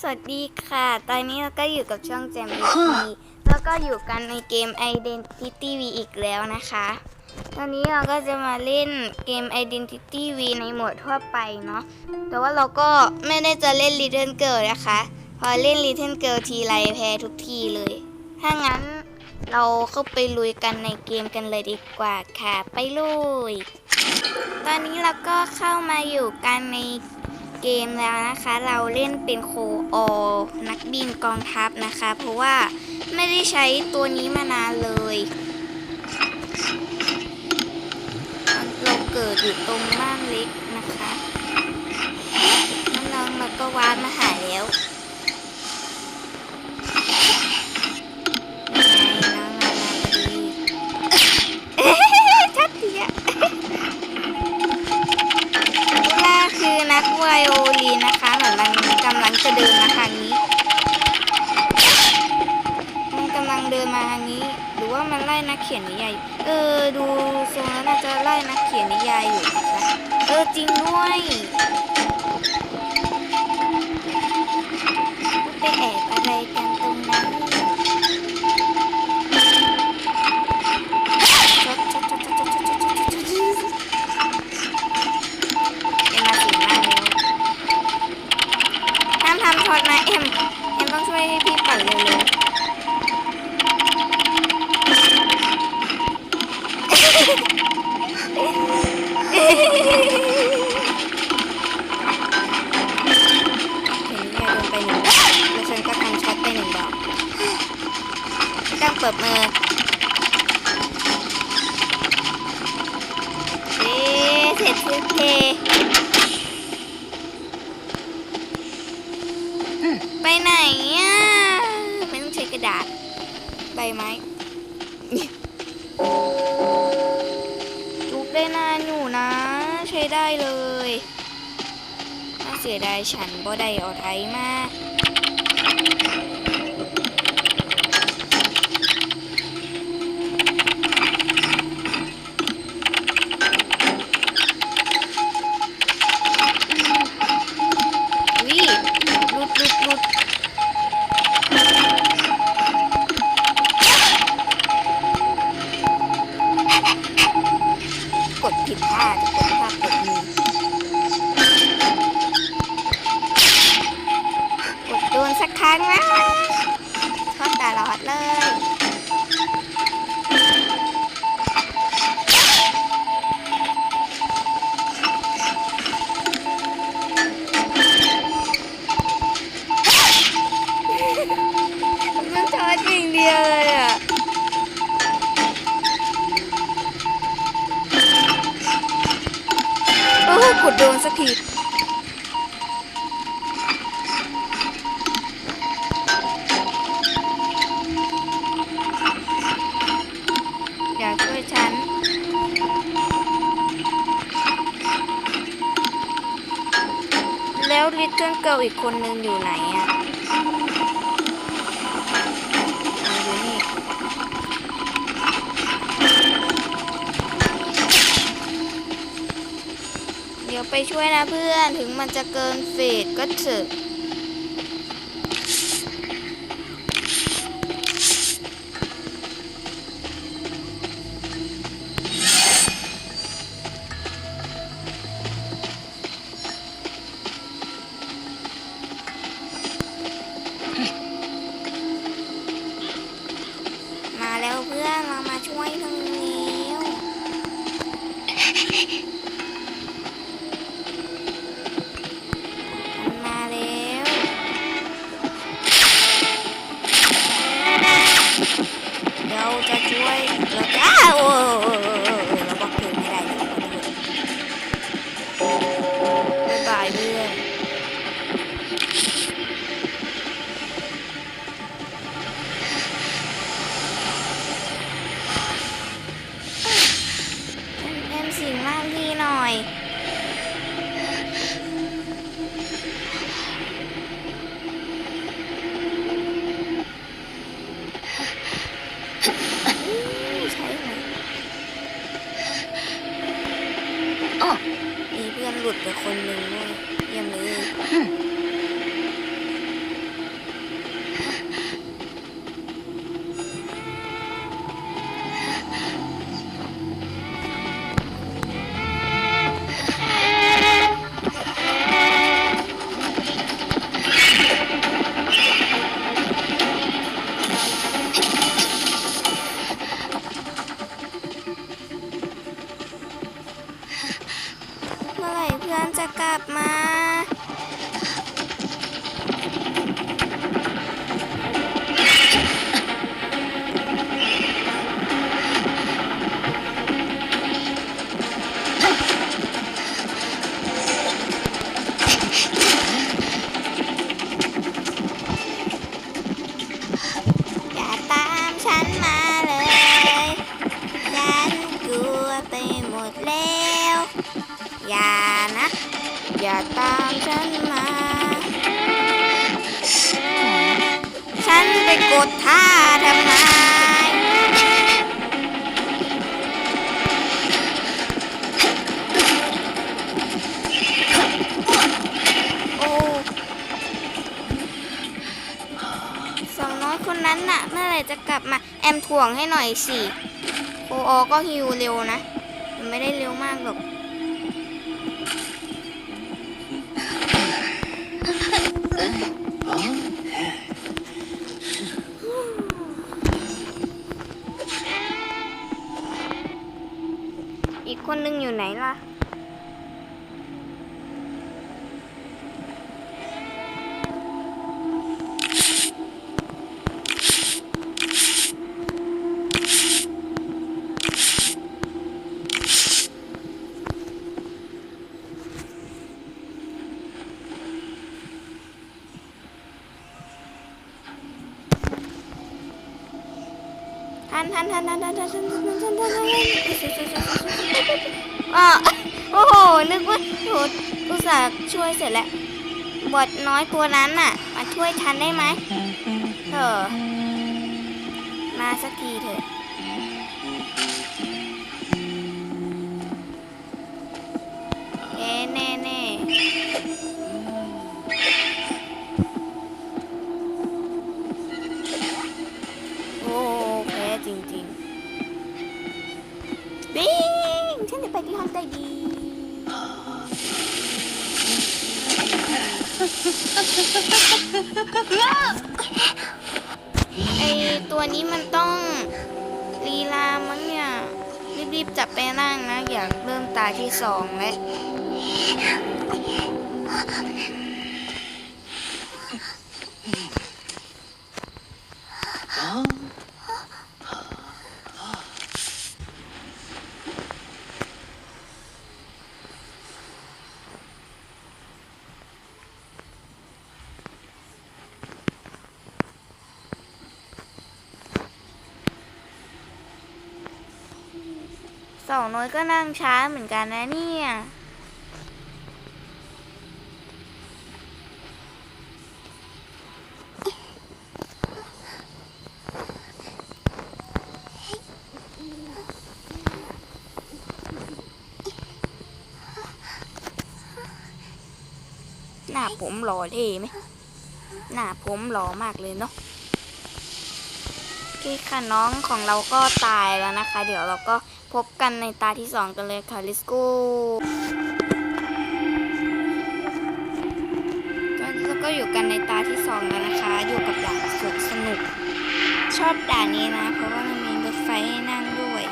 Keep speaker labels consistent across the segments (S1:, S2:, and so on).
S1: สวัสดีค่ะ ตอนนี้เราก็อยู่กับช่องแจมทีแล้วก็อยู่กันในเกม Identity V อีกแล้วนะคะ ตอนนี้เราก็จะมาเล่นเกม Identity V ในโหมดทั่วไปเนาะ แต่ว่าเราก็ไม่ได้จะเล่น Little Girl นะคะ พอเล่น Little Girl ทีไรแพ้ทุกทีเลย ถ้างั้นเราเข้าไปลุยกันในเกมกันเลยดีกว่าค่ะ ไปลุย ตอนนี้เราก็เข้ามาอยู่กันใน เกมแล้วนะคะ เราเล่นเป็นโคออนักบินกองทัพนะคะ เพราะว่าไม่ได้ใช้ตัวนี้มานานเลยเราเกิดอยู่ตรงบ้านเล็กนะคะน้องๆเราก็วาดมาหาแล้ว ไวโอลินนะคะเหมือนมันกำลังจะเดินมาทางนี้ มันกำลังเดินมาทางนี้ หรือว่ามันไล่นักเขียนนิยายเออ ดูทรงแล้วน่าจะไล่นักเขียนนิยายอยู่นะคะเออจริงด้วยไปแอบอะไรกัน แล้วฉันก็ทำช็อตไปหนึ่งดอกต้องเปิดมือเอ๊เสร็จทุกเท ฉันบ่ได้เอาไทยมา ช่วยฉัน แล้วลิตเติ้ลเกิลอีกคนนึงอยู่ไหนอะอยู่นี่เดี๋ยวไปช่วยนะเพื่อนถึงมันจะเกินเฟสก็เถอะ phone number. อไหร่จะกลับมาแอมถ่วงให้หน่อยสิโอออก็ฮิวเร็วนะ มันไม่ได้เร็วมากหรอกอีกคนนึงอยู่ไหนล่ะ ทันทันทันทันทันทันทันทันทันทันทันทันอะโอ้โห นึกว่าโหอุตส่าห์ช่วยเสร็จแล้วบทน้อยตัวนั้นน่ะ มาช่วยทันได้ไหมเธอมาสักทีเถอะเอ๊แน่แน่ ๆบิงฉันจะไปที่ห้องใต้ดีนไอตัวนี้มันต้องลีลามั้งเนี่ยรีบๆจับไปนั่งนะ อยากเริ่มตาที่สองแล้ว น้อยก็นั่งช้าเหมือนกันนะเนี่ย หน้าผมหล่อเท่ไหม หน้าผมหล่อมากเลยเนาะโอเคค่ะน้องของเราก็ตายแล้วนะคะ เดี๋ยวเราก็ พบกันในตาที่สองกันเลยค่ะ let's go ตอนนี้เราก็อยู่กันในตาที่สองแล้วนะคะ อยู่กับด่านสวนสนุก ชอบด่านนี้นะ เพราะว่ามันมีรถไฟให้นั่งด้วย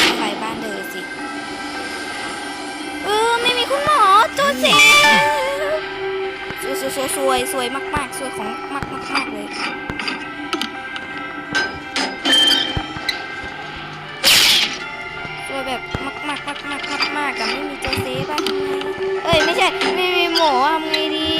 S1: รถไฟบ้านเธอสิ เออ ไม่มีคุณหมอตัวเสีสวยสวยสวยสวยมากๆ สวยของมากมากมากๆเลย มากมากมากมากมากมากกับไม่มีโจเซฟอะทำไงเอ้ยไม่ใช่ไม่มีหมอทำไงดี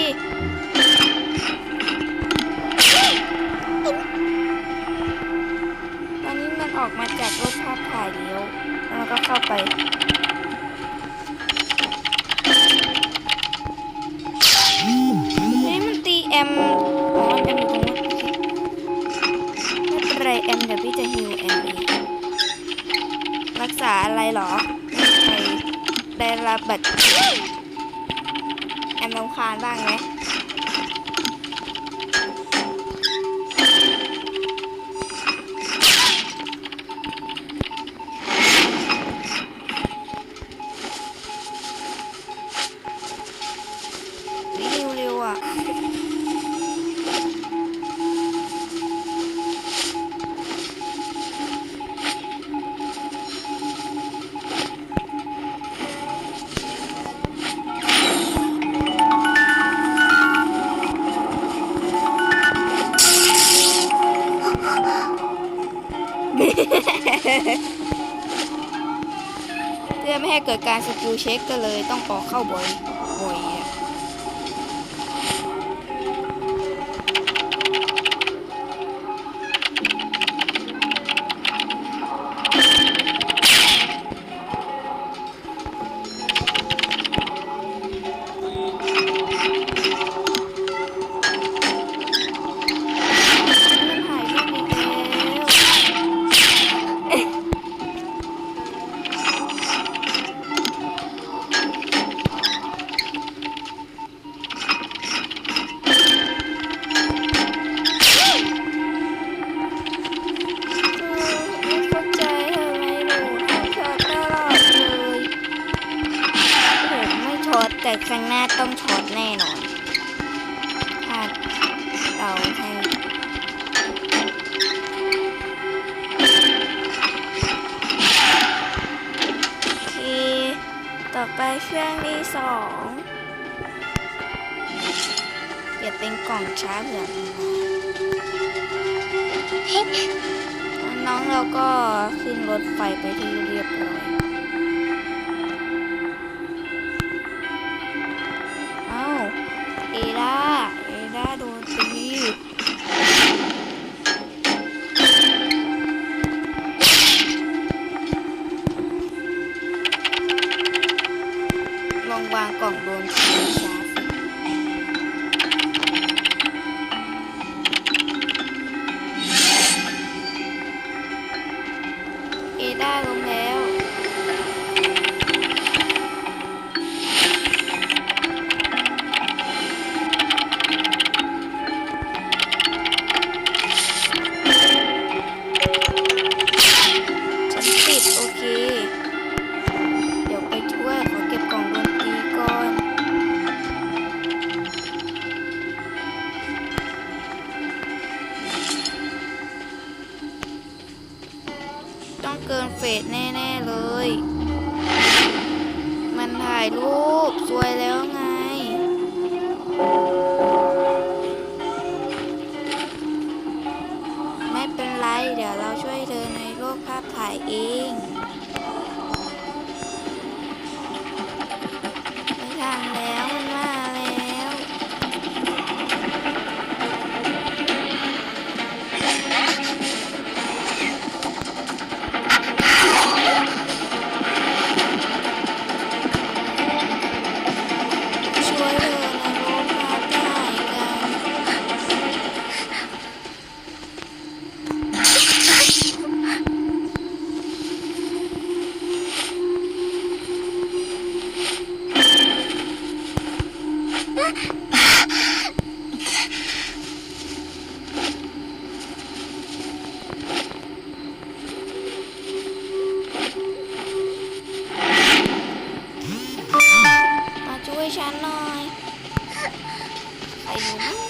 S1: พื่อไม่ให้เกิดการสกิลเช็คก็เลยต้องออกเข้าบ่อยบ่อย เปลี่ยนเป็นกล่องช้าเผื่อมันมาน้องเราก็ขึ้นรถไฟไปที่เรียบร้อย แน่ๆเลย มันถ่ายรูปสวยแล้วไง ไม่เป็นไร เดี๋ยวเราช่วยเธอในโลกภาพถ่ายเอง ใค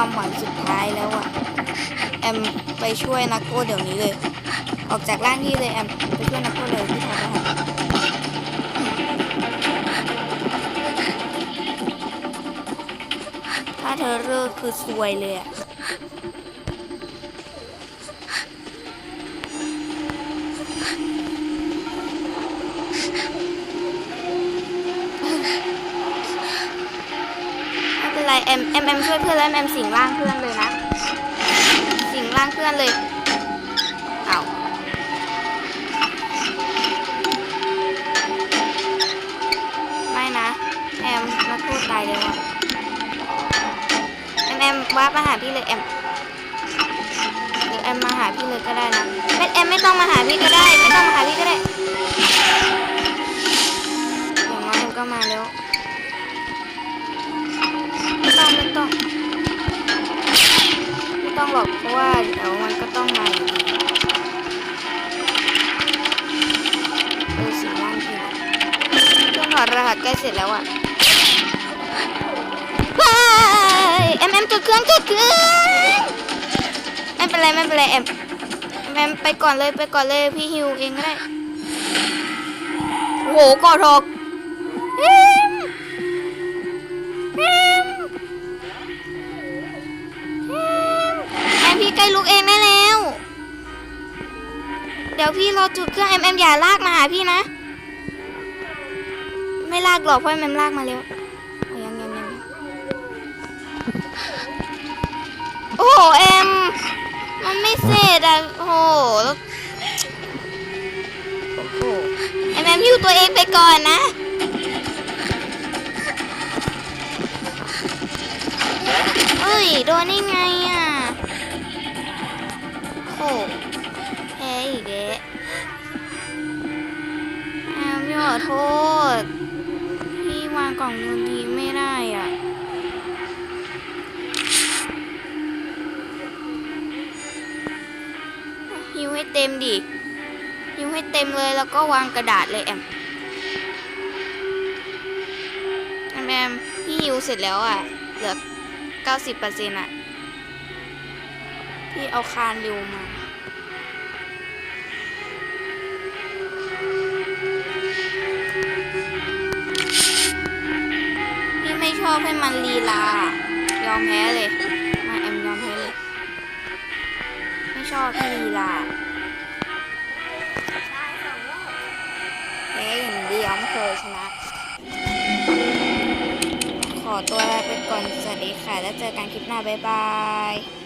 S1: ความหวังสุดท้ายแล้วอะแอมไปช่วยนักโก้เดี๋ยวนี้เลย ออกจากร่างที่เลยแอมไปช่วยนักโทษเลยที่ทำรหัสถ้าเธอเลิกคือซวยเลยอะ เป็นไรแอมแอมแอมช่วยเพื่อนแล้วแอมสิงร่างเพื่อนเลยนะสิงร่างเพื่อนเลยเอาไม่นะแอมมาพูดตายเลยว่ะแอมแอมว่ามาหาพี่เลยแอมหรือแอมมาหาพี่เลยก็ได้นะไม่แอมไม่ต้องมาหาพี่ก็ได้ ไม่ต้องมาหาพี่ก็ได้อย่างน้อยแอมก็มาแล้ว ไม่ต้องไม่ต้องไม่ต้องหรอกเพราะว่าเดี๋ยวมันก็ต้องมาอยู่ดีเออสีร่างพี่นะเครื่องถอดรหัสใกล้เสร็จแล้วอะว้ายเอ็มเอ็มจุดเครื่องจุดเครื่องไม่เป็นไรไม่เป็นไรเอ็มเอ็มไปก่อนเลยไปก่อนเลยพี่ฮิวเองก็ได้โอ้โหกอดอก พี่ใกล้ลุกเองได้แล้ว เดี๋ยวพี่รอจุดเครื่องเอ็มเอ็มอย่าลากมาหาพี่นะ ไม่ลากหรอกเพราะแมมลากมาแล้วเอายังยังยังโอ้โหเอ็มมันไม่เสร็จอะโอ้โหแล้วโอ้โหไอแมมฮิวตัวเองไปก่อนนะเอ้ยโดนได้ไงอะ โอ้แพ้อีกแล้วอ้าวพี่ขอโทษ พี่วางกล่องนูนดีไม่ได้อะฮิวให้เต็มดิฮิวให้เต็มเลยแล้วก็วางกระดาษเลยแอมแอมแอมพี่ฮิวเสร็จแล้วอะ เหลือ 90%อะ พี่เอาคานเร็วมาพี่ไม่ชอบให้มันลีลายอมแพ้เลยมาแอมยอมแพ้เลย ไม่ชอบให้ลีลาแพ้อย่างเดียวไม่เคยชนะขอตัวลาไปก่อน สวัสดีค่ะ แล้วเจอกันคลิปหน้า บ๊ายบาย